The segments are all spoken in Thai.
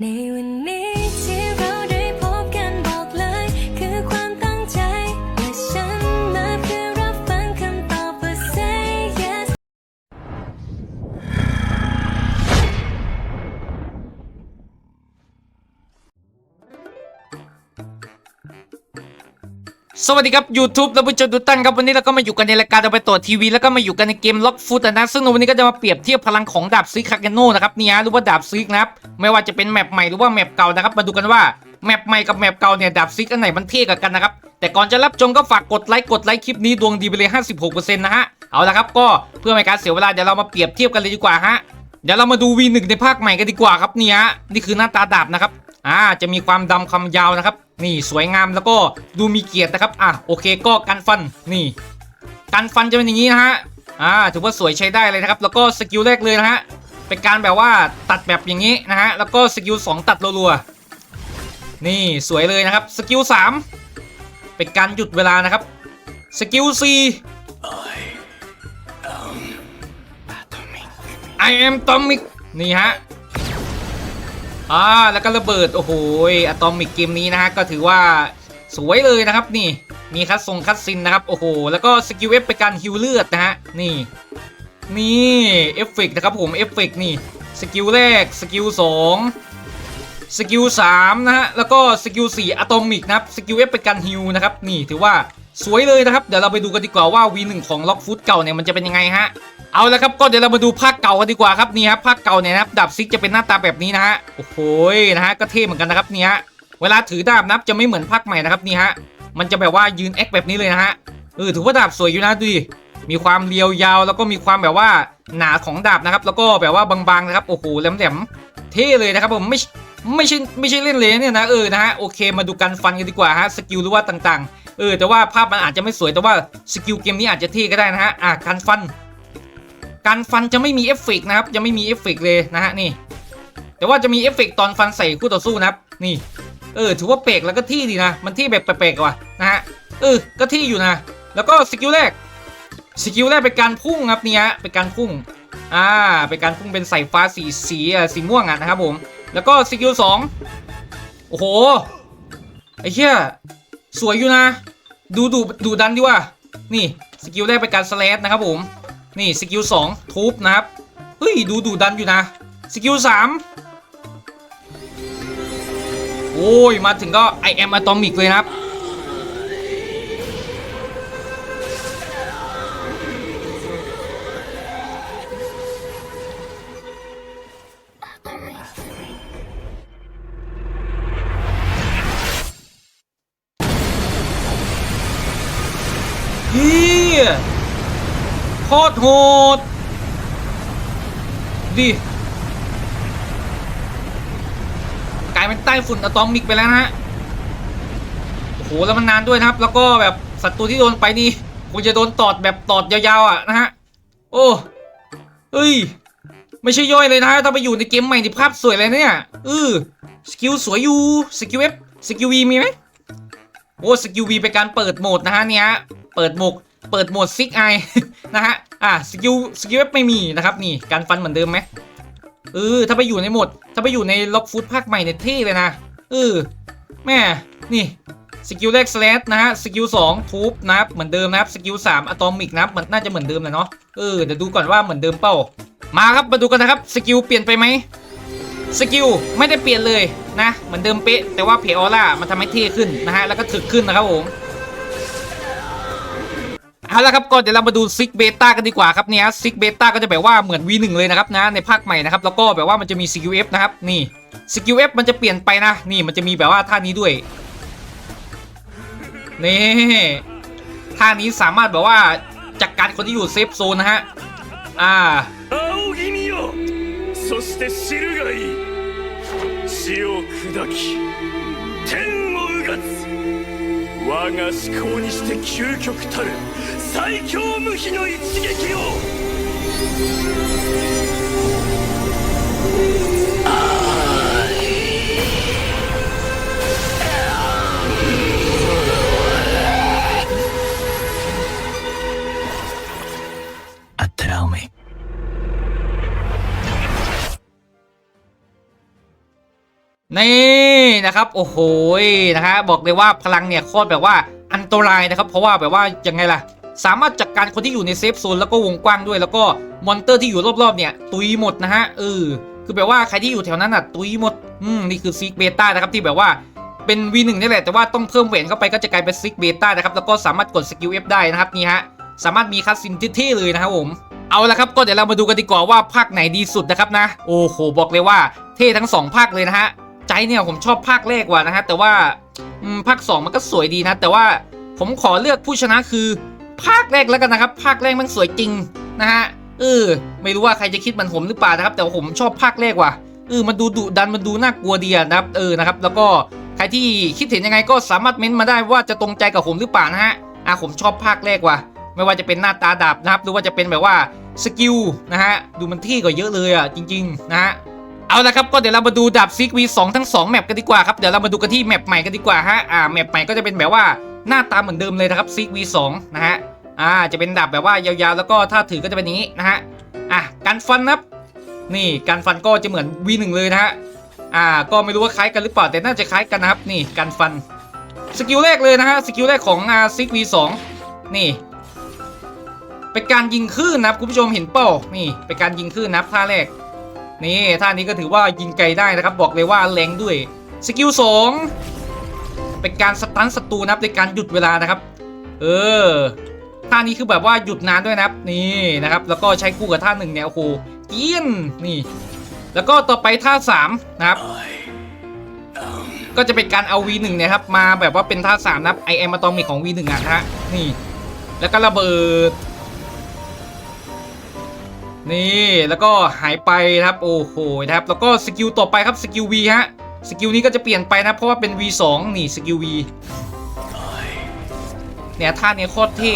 ในวั สวัสดีครับ YouTube และผู้ชมทุกท่านครับวันนี้เราก็มาอยู่กันในรายการเราไปต่อทีวีแล้วก็มาอยู่กันในเกมล็อกฟุตนะซึ่งวันนี้ก็จะมาเปรียบเทียบพลังของดาบซิกคาเกโนนะครับเนี่ยหรือว่าดาบซิกนะครับไม่ว่าจะเป็นแมปใหม่หรือว่าแมปเก่านะครับมาดูกันว่าแมปใหม่กับแมปเก่าเนี่ยดาบซิกอันไหนมันเท่ากันนะครับแต่ก่อนจะรับชมก็ฝากกดไลค์กดไลค์คลิปนี้ดวงดีไปเลย56%นะฮะเอาละครับก็เพื่อไม่ให้การเสียเวลาเดี๋ยวเรามาเปรียบเทียบกันเลยดีกว่าฮะเดี๋ยวเรามาดู V1 ในภาคใหม่กันดีกว่าครับเนี่ยนี่คือหน้าตาดาบนะครับ อ่าจะมีความดำคำยาวนะครับ นี่สวยงามแล้วก็ดูมีเกียรตินะครับอะโอเคก็กันฟันนี่กันฟันจะเป็นอย่างนี้นะฮะอ่าถือว่าสวยใช้ได้เลยนะครับ แล้วก็สกิลแรกเลยนะฮะเป็นการแบบว่าตัดแบบอย่างนี้นะฮะแล้วก็สกิล2ตัดรัวๆนี่สวยเลยนะครับสกิล3เป็นการหยุดเวลานะครับสกิล4 I am Tomic นี่ฮะ อ่าแล้วก็ระเบิด โอ้โหอะตอมิกเกมนี้นะฮะ ก็ถือว่าสวยเลยนะครับนี่ มีคัดทรงคัดซินนะครับ โอ้โห แล้วก็สกิลเอฟเป็นการฮิวเลือดนะฮะ นี่ นี่เอฟเฟกนะครับผมเอฟเฟกนี่ สกิลแรก สกิลสองสกิลสามนะฮะ แล้วก็สกิลสี่อะตอมิกนะครับ สกิลเอฟเป็นการฮิวนะครับ นี่ถือว่า สวยเลยนะครับ เดี๋ยวเราไปดูกันดีกว่าว่า V1 ของล็อกฟุตเก่าเนี่ยมันจะเป็นยังไงฮะ เอาละครับก็เดี๋ยวเรามาดูภาคเก่ากันดีกว่าครับนี่ครับภาคเก่าเนี่ยนะครับดาบซิกจะเป็นหน้าตาแบบนี้นะฮะโอ้โหนะฮะก็เท่เหมือนกันนะครับนี่ฮะเวลาถือดาบนับจะไม่เหมือนภาคใหม่นะครับนี่ฮะมันจะแบบว่ายืนแอคแบบนี้เลยนะฮะเออถือว่าดาบสวยอยู่นะดูดิมีความเรียวยาว แล้วก็มีความแบบว่าหนาของดาบนะครับ แล้วก็แบบว่าบางๆนะครับโอ้โหแหลมๆเท่เลยนะครับผมไม่ไม่ใช่ไม่ใช่เล่นเลยเนี่ยนะเออนะฮะโอเคมาดูการฟันกันดีกว่าฮะสกิลหรือว่าต่างๆ เออแต่ว่าภาพมันอาจจะไม่สวยแต่ว่าสกิลเกมนี้อาจจะเท่ก็ได้นะฮะอะการฟัน การฟันจะไม่มีเอฟเฟกต์นะครับจะไม่มีเอฟเฟกต์เลยนะฮะนี่ แต่ว่าจะมีเอฟเฟกต์ตอนฟันใส่คู่ต่อสู้นะครับนี่ เออ ถือว่าเปลกแล้วก็ที่ดีนะ มันที่แบบแปลกๆว่ะนะฮะเออก็ที่อยู่นะ แล้วก็สกิลแรกสกิลแรกเป็นการพุ่งครับนี่ฮะเป็นการพุ่งอ่าเป็นการพุ่งเป็นสายฟ้าสีสีอะสีม่วงอะนะครับผม แล้วก็สกิลสองโอ้โหไอ้เหี้ย สวยอยู่นะ ดูดูดูดันดีว่า นี่สกิลแรกเป็นการสแลชนะครับผม นี่สกิล2ทุบนะครับ เฮ้ยดูดูดันอยู่นะ สกิล3โอ้ยมาถึงก็ไอแอมอะตอมิกเลยนะครับ โคตรโหดดิกลายเป็นใต้ฝุ่นอะตอมิกไปแล้วนะฮะโอ้โหแล้วมันนานด้วยนะครับ แล้วก็แบบศัตรูที่โดนไปนี่คงจะโดนตอดแบบตอดยาวๆอะนะฮะโอ้เอ้ยไม่ใช่ย่อยเลยนะฮะถ้าไปอยู่ในเกมใหม่ที่ภาพสวยเลยเนี่ยเออสกิลสวยอยู่สกิลเอฟสกิลวีมีไหมโอ้สกิลวีเป็นการเปิดโหมดนะฮะเนี่ยเปิดหมด เปิดโหมดซิกไอนะฮะ อะสกิลสกิลไม่มีนะครับนี่การฟันเหมือนเดิมไหมเออถ้าไปอยู่ในโหมด ถ้าไปอยู่ในล็อกฟุตภาคใหม่เนี่ยเท่เลยนะเออแม่นี่สกิลแรกสแลชนะฮะสกิลสองทูบนะครับเหมือนเดิมนะครับสกิลสามอะตอมิกนะครับมันน่าจะเหมือนเดิมแหละเนาะเออเดี๋ยวดูก่อนว่าเหมือนเดิมเปล่ามาครับมาดูกันนะครับสกิลเปลี่ยนไปไหมสกิลไม่ได้เปลี่ยนเลยนะเหมือนเดิมเป๊ะแต่ว่าเพออร่ามันทำให้เท่ขึ้นนะฮะแล้วก็ถึกขึ้นนะครับผม เอาละครับก่อนเดี๋ยวเรามาดูซิกเบต้ากันดีกว่าครับเนี่ยซิกเบต้าก็จะแบบว่าเหมือน V1 เลยนะครับนะในภาคใหม่นะครับแล้วก็แบบว่ามันจะมี CQF นะครับนี่ CQF มันจะเปลี่ยนไปนะ นี่มันจะมีแบบว่าท่านี้ด้วยนี่ท่านี้สามารถแบบว่าจัดการคนที่อยู่เซฟโซนนะฮะอ่า 仰ぎ見よそして知るがいい地を砕き天をうがつ 我が思考にして究極たる最強無比の一撃を。 นะครับโอ้โหนะฮะบอกเลยว่าพลังเนี่ยโคตรแบบว่าอันตรายนะครับเพราะว่าแบบว่ายังไงล่ะ สามารถจัดการคนที่อยู่ในเซฟโซนแล้วก็วงกว้างด้วย แล้วก็มอนเตอร์ที่อยู่รอบๆเนี่ยตุยหมดนะฮะเออคือแบบว่าใครที่อยู่แถวนั้นอะตุยหมดอืมนี่คือซิกเบต้านะครับที่แบบว่าเป็น V1 นี่แหละแต่ว่าต้องเพิ่มเวนเข้าไปก็จะกลายเป็นซิกเบต้านะครับแล้วก็สามารถกดสกิล F ได้นะครับนี่ฮะสามารถมีคัสซินที่เท่เลยนะครับผมเอาละครับก็เดี๋ยวเรามาดูกันดีกว่าว่าภาคไหนดีสุดนะครับนะ โอ้โหบอกเลยว่าเท่ทั้งสองภาคเลยนะฮะ ใจเนี่ยผมชอบภาคแรกกว่านะฮะแต่ว่าภาค 2 มันก็สวยดีนะ แต่ว่าผมขอเลือกผู้ชนะคือ ภาคแรกแล้วกันนะครับ ภาคแรกมันสวยจริงนะฮะเออไม่รู้ว่าใครจะคิดเหมือนผมหรือเปล่านะครับ แต่ว่าผมชอบภาคแรกว่ะเออมันดูดุดันมันดูน่ากลัวดีนะครับเออนะครับแล้วก็ใครที่คิดเห็นยังไงก็สามารถเม้นต์มาได้ว่าจะตรงใจกับผมหรือเปล่านะฮะอะผมชอบภาคแรกว่ะไม่ว่าจะเป็นหน้าตาดาบนะครับหรือว่าจะเป็นแบบว่าสกิลนะฮะดูมันเท่กว่าเยอะเลยอะจริง ๆ นะฮะ เอาละครับก็เดี๋ยวเรามาดูดาบซิกวีสองทั้งสองแมปกันดีกว่าครับเดี๋ยวเรามาดูกันที่แมปใหม่กันดีกว่าฮะอ่าแมปใหม่ก็จะเป็นแบบว่าหน้าตาเหมือนเดิมเลยนะครับซิกวีสองนะฮะอ่าจะเป็นดาบแบบว่ายาวๆ แล้วก็ถ้าถือก็จะเป็นอย่างนี้นะฮะอะการฟันนะครับนี่การฟันก็จะเหมือน V1 เลยนะฮะอ่าก็ไม่รู้ว่าคล้ายกันหรือเปล่าแต่น่าจะคล้ายกันนะครับนี่การฟันสกิลแรกเลยนะฮะสกิลแรกของอาซิกวีสองนี่เป็นการยิงคลื่นนะครับคุณผู้ชมเห็นเป้านี่เป็นการยิงคลื่นนะครับท่าแรก นี่ท่านี้ก็ถือว่ายิงไกลได้นะครับ บอกเลยว่าแรงด้วย สกิลสองเป็นการสตันศัตรูนะครับในการหยุดเวลานะครับ เออท่านี้คือแบบว่าหยุดนานด้วยนะครับ นี่นะครับ แล้วก็ใช้คู่กับท่าหนึ่งเนี่ยโอ้โหเกี้ยนนี่ แล้วก็ต่อไปท่าสามนะครับ ก็จะเป็นการเอา V1 เนี่ยครับมาแบบว่าเป็นท่าสามนะครับไอแอมอะตอมิกของ V1 อะนะฮะนี่ แล้วก็ระเบิด นี่แล้วก็หายไปนะครับโอ้โหนะครับแล้วก็สกิลต่อไปครับสกิล V ฮะสกิลนี้ก็จะเปลี่ยนไปนะเพราะว่าเป็น V2 นี่สกิล V เนี่ยท่าเนี้ยโคตรเท่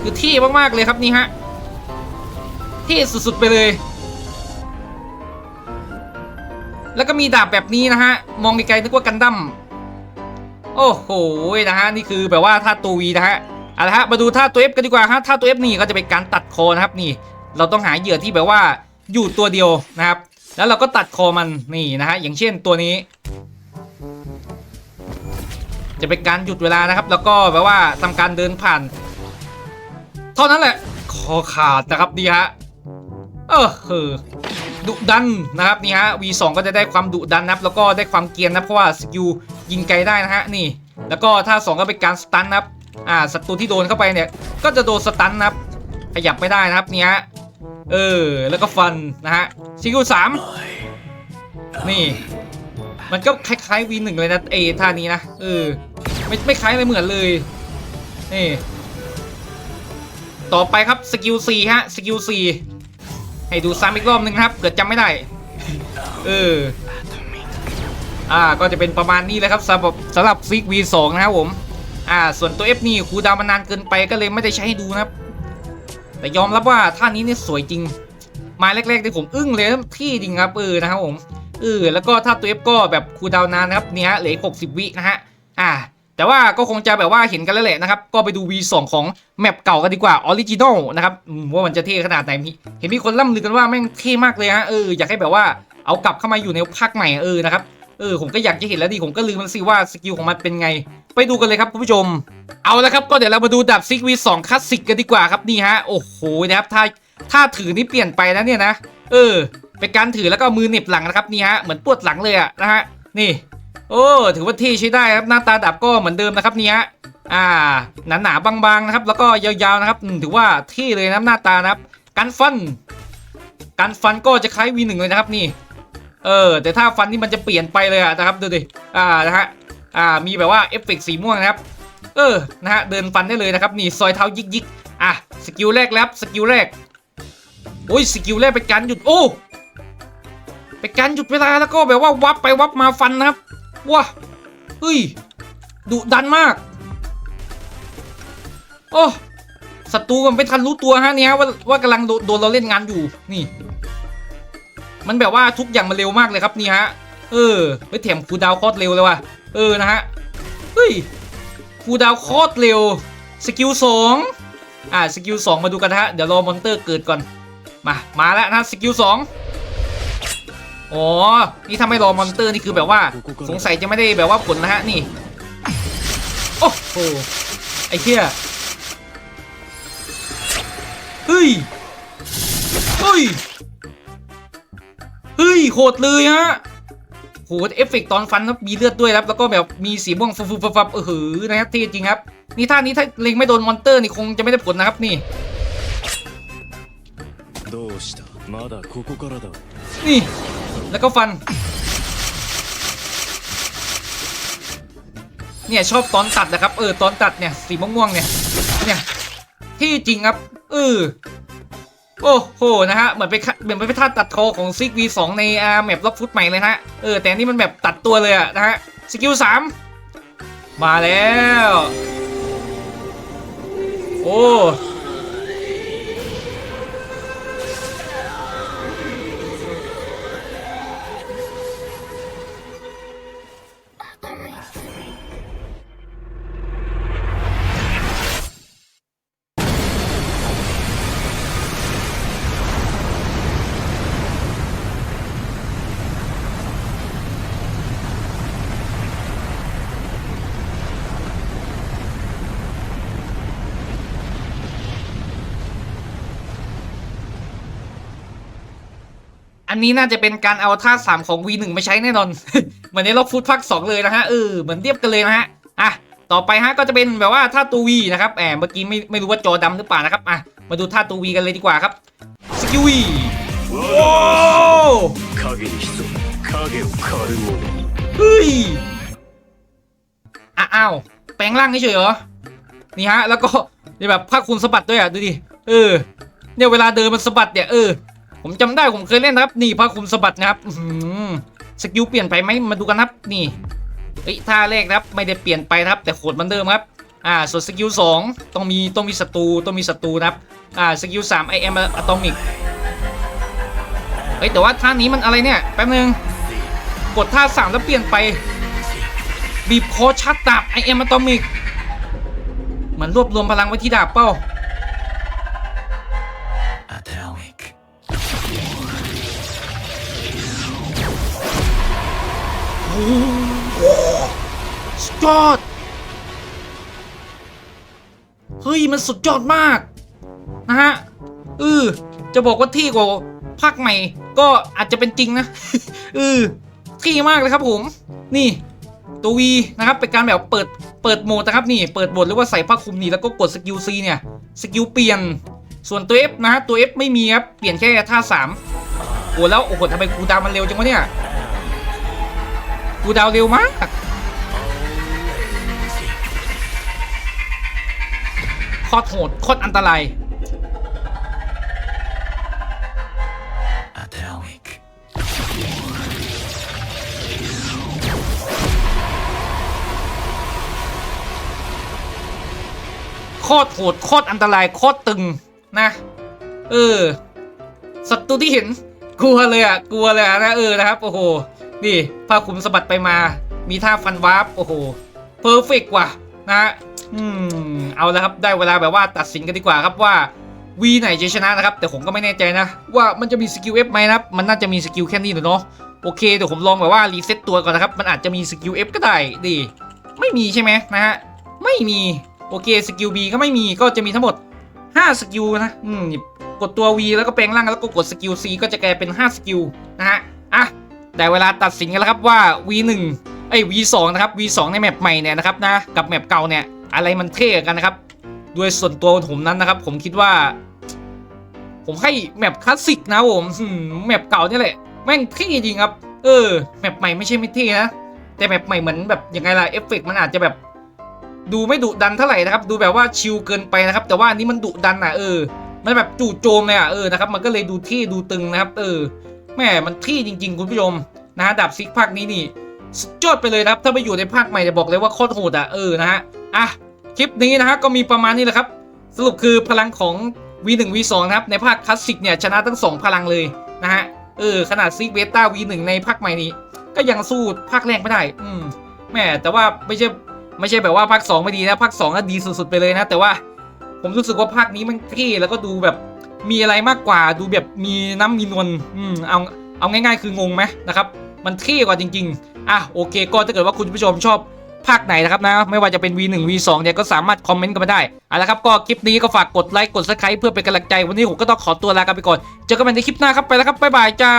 คือเท่มากๆเลยครับนี่ฮะเท่สุดๆไปเลย แล้วก็มีดาบแบบนี้นะฮะมองไกลๆนึกว่ากันดั้มโอ้โหนะฮะนี่คือแบบว่าท่าตัว V นะฮะ เอาละฮะมาดูท่าตัว F กันดีกว่าฮะท่าตัว F นี่ก็จะเป็นการตัดคอนะครับนี่ เราต้องหาเหยื่อที่แบบว่าอยู่ตัวเดียวนะครับ แล้วเราก็ตัดคอมันนี่นะฮะอย่างเช่นตัวนี้ จะเป็นการหยุดเวลานะครับ แล้วก็แบบว่าทำการเดินผ่าน เท่านั้นแหละคอขาดนะครับดีฮะเออคือดุดันนะครับนี่ฮะ V2 ก็จะได้ความดุดันนะครับ แล้วก็ได้ความเกียนนะเพราะว่าสกิลยิงไกลได้นะฮะนี่ แล้วก็ท่าสองก็เป็นการสตันนะครับ อ่าศัตรูที่โดนเข้าไปเนี่ย ก็จะโดนสตันนะครับ ขยับไม่ได้นะครับเนี่ยเออ แล้วก็ฟันนะฮะซิกิลสามนี่ มันก็คล้ายๆ V1 เลยนะเอท่านี้นะเออไม่ไม่คล้ายเลยเหมือนเลยนี่ต่อไปครับสกิล4ฮะสกิล4ให้ดูซ้ำอีกรอบหนึ่งนะครับเกิดจำไม่ได้เอออ่าก็จะเป็นประมาณนี้เลยครับสำหรับสำหรับซิก V2 นะครับผม อ่า ส่วนตัว F นี่คูดาวมานานเกินไปก็เลยไม่ได้ใช้ให้ดูนะครับ แต่ยอมรับว่าท่านี้นี่สวยจริง มาแรกๆที่ผมอึ้งเลยที่จริงครับเออนะครับผมเออแล้วก็ท่าตัว F ก็แบบคูดาวนานนะครับเนี่ยฮะเหลือหกสิบวินะฮะอ่าแต่ว่าก็คงจะแบบว่าเห็นกันแล้วแหละนะครับ ก็ไปดู V2 ของแมปเก่ากันดีกว่าออริจินอลนะครับว่ามันจะเท่ขนาดไหนเห็นมีคนล่ำลือกันว่าแม่งเท่มากเลยฮะเอออยากให้แบบว่าเอากลับเข้ามาอยู่ในภาคใหม่เออนะครับ เออผมก็อยากจะเห็นแล้วดิผมก็ลืมมันสิว่าสกิลของมันเป็นไง ไปดูกันเลยครับคุณผู้ชม เอาละครับก็เดี๋ยวเรามาดูดาบซิกวีสองคลาสสิกกันดีกว่าครับนี่ฮะโอ้โหนะครับถ้าถ้าถือนี่เปลี่ยนไปแล้วเนี่ยนะเออ เป็นการถือแล้วก็มือเหน็บหลังนะครับนี่ฮะเหมือนปวดหลังเลยอะนะฮะนี่โอ้ถือว่าเท่ใช้ได้ครับหน้าตาดาบก็เหมือนเดิมนะครับนี่ฮะอ่าหนาหนาๆบางๆนะครับ แล้วก็ยาวๆนะครับถือว่าเท่เลยนะหน้าตานะครับการฟันการฟันก็จะคล้าย V1 เลยนะครับนี่ เออ แต่ถ้าฟันนี่มันจะเปลี่ยนไปเลยอะนะครับดูดิอ่านะฮะอ่ามีแบบว่าเอฟเฟกสีม่วงนะครับ เออนะฮะเดินฟันได้เลยนะครับนี่ซอยเท้ายิกยิกอะสกิลแรกแล้วสกิลแรกโอ้ยสกิลแรกเป็นการหยุดโอ้เป็นการหยุดเวลาแล้วก็แบบว่าวับไปวับมาฟันนะครับว้าเฮ้ยดุดันมากโอ้ศัตรูมันไม่ทันรู้ตัวฮะเนี่ยว่าว่ากำลังโดนเราเล่นงานอยู่นี่ มันแบบว่าทุกอย่างมันเร็วมากเลยครับนี่ฮะ เออไปแถมคูดาวโคตรเร็วเลยว่ะ เออนะฮะ เฮ้ยคูดาวโคตรเร็ว สกิลสองอ่าสกิลสองมาดูกันนะฮะ เดี๋ยวรอมอนเตอร์เกิดก่อน มา มาแล้วนะสกิลสองอ๋อ นี่ถ้าไม่รอมอนเตอร์นี่คือแบบว่า สงสัยจะไม่ได้แบบว่าผลนะฮะนี่ โอ้โห ไอ้เหี้ย เฮ้ย เฮ้ย เฮ้ยโหดเลยฮะโหดเอฟเฟกตอนฟันครับมีเลือดด้วยครับแล้วก็แบบมีสีม่วงฟุบฟุบฟับเออหือนะครับที่จริงครับนี่ท่านี้ถ้าเล็งไม่โดนมอนเตอร์นี่คงจะไม่ได้ผลนะครับนี่นี่แล้วก็ฟัน เนี่ยชอบตอนตัดนะครับเออตอนตัดเนี่ยสีม่วงๆเนี่ยเนี่ยที่จริงครับเออ โอ้โหนะฮะเหมือนไปเหมือนไปท่าตัดคอของซิกวีสองในอาร์แมปล็อกฟุตใหม่เลยนะฮะเออแต่นนี่มันแบบตัดตัวเลยอะนะฮะสกิลสามมาแล้ว โอ้ อันนี้น่าจะเป็นการเอาท่าสามของ V1 มาใช้แน่นอน เหมือนในล็อกฟุตพักสองเลยนะฮะเออเหมือนเทียบกันเลยนะฮะอะต่อไปฮะก็จะเป็นแบบว่าท่าตัววีนะครับแอบเมื่อกี้ไม่ไม่รู้ว่าจอดำหรือเปล่านะครับอะมาดูท่าตัววีกันเลยดีกว่าครับสกิวีว้าวเฮ้ยอ้าวแปลงร่างเฉยเหรอนี่ฮะแล้วก็แบบผ้าคลุณสะบัดด้วยอะดูดิเออเนี่ยเวลาเดินมันสะบัดเนี่ยเออ ผมจำได้ผมเคยเล่นนะครับ นี่ภาคคุมสะบัดนะครับอื้อหือสกิลเปลี่ยนไปไหมมาดูกันครับนี่เอ้ยท่าแรกครับไม่ได้เปลี่ยนไปนะครับ แต่โขดมือนเดิมครับอ่าส่วนสกิลสองต้องมีต้องมีศัตรูต้องมีศัตรูนะครับอ่าสกิลสามไอเอ็มอะตอมิกเฮ้ยแต่ว่าท่านี้มันอะไรเนี่ยแป๊บนึงกดท่าสามแล้วเปลี่ยนไปบีบคอชัดดาบไอเอ็มอะตอมิกมือนรวบรวมพลังไว้ที่ดาบเป้า สุดยอด เฮ้ย มันสุดยอดมาก นะฮะเออจะบอกว่าที่กว่าภาคใหม่ ก็อาจจะเป็นจริงนะเออที่มากเลยครับผม นี่ ตัววีนะครับ เป็นการแบบเปิดเปิดโหมดนะครับนี่ เปิดโหมดหรือว่าใส่ผ้าคลุมนี่แล้วก็กดสกิล C เนี่ยสกิลเปลี่ยนส่วนตัว F นะฮะตัว F ไม่มีครับ เปลี่ยนแค่ท่า3โอ้แล้ว โอ้โหทำไมกูดามันเร็วจังวะเนี่ย กูดาวเร็วมาก โคตรโหดโคตรอันตราย โคตรโหดโคตรอันตราย โคตรตึงนะ เออศัตรูที่เห็นกลัวเลยอะ กลัวเลยอะนะเออนะครับ โอ้โห นี่ผ้าคลุมสะบัดไปมา มีท่าฟันวาร์ปโอ้โหเพอร์เฟกว่ะนะฮะอืมเอาละครับได้เวลาแบบว่าตัดสินกันดีกว่าครับว่าวีไหนจะชนะนะครับ แต่ผมก็ไม่แน่ใจนะ ว่ามันจะมีสกิล F ไหมนะครับ มันน่าจะมีสกิลแค่นี้แหละเนาะโอเคเดี๋ยวผมลองแบบว่ารีเซ็ตตัวก่อนนะครับ มันอาจจะมีสกิล F ก็ได้ดีไม่มีใช่ไหมนะฮะไม่มีโอเคสกิล B ก็ไม่มีก็จะมีทั้งหมด 5 สกิลนะอืมกดตัว V แล้วก็แปลงร่างแล้วก็กดสกิล C ก็จะกลายเป็น 5 สกิลนะฮะ แต่เวลาตัดสินกันแล้วครับว่า V1 ไอ้ V2 นะครับ V2 ในแมปใหม่เนี่ยนะครับนะกับแมปเก่าเนี่ยอะไรมันเท่กันนะครับด้วยส่วนตัวผมนั้นนะครับ ผมคิดว่า ผมให้แมปคลาสสิกนะผมแมปเก่าเนี่ยแหละแม่งเท่จริงครับ เออแมปใหม่ไม่ใช่ไม่เท่นะแต่แมปใหม่เหมือนแบบยังไงล่ะเอฟเฟกต์มันอาจจะแบบดูไม่ดุดันเท่าไหร่นะครับ ดูแบบว่าชิลเกินไปนะครับ แต่ว่าอันนี้มันดุดันอะเออ มันแบบจู่โจมเลยอะเออนะครับ มันก็เลยดูเท่ดูตึงนะครับ เออแม่มันเท่จริง ๆ คุณผู้ชม นะฮะดาบซิกภาคนี้นี่สุดยอดไปเลยครับ ถ้าไปอยู่ในภาคใหม่จะบอกเลยว่าโคตรโหดอะเออนะฮะอะคลิปนี้นะฮะก็มีประมาณนี้แหละครับ สรุปคือพลังของ V1 V2 นะครับในภาคคลาสสิกเนี่ยชนะทั้งสองพลังเลยนะฮะเออขนาดซิกเบต้า V1 ในภาคใหม่นี้ ก็ยังสู้ภาคแรกไม่ได้ อืมแม่แต่ว่าไม่ใช่ไม่ใช่แบบว่าภาค 2 ไม่ดีนะภาค2ก็ดีสุดๆไปเลยนะ แต่ว่าผมรู้สึกว่าภาคนี้มันเท่แล้วก็ดูแบบมีอะไรมากกว่าดูแบบมีน้ำมีนวลอืมเอา เอาง่ายๆคืองงไหมนะครับมันเท่กว่าจริงๆอะโอเคก็ถ้าเกิดว่าคุณผู้ชมชอบภาคไหนนะครับนะไม่ว่าจะเป็น V1 V2 เนี่ยก็สามารถคอมเมนต์กันมาได้เอาละครับก็คลิปนี้ก็ฝากกดไลค์กดซับสไครป์เพื่อเป็นกำลังใจวันนี้ผมก็ต้องขอตัวลากันไปก่อนเจอกันใหม่ในคลิปหน้าครับไปแล้วครับบ๊ายบายจ้า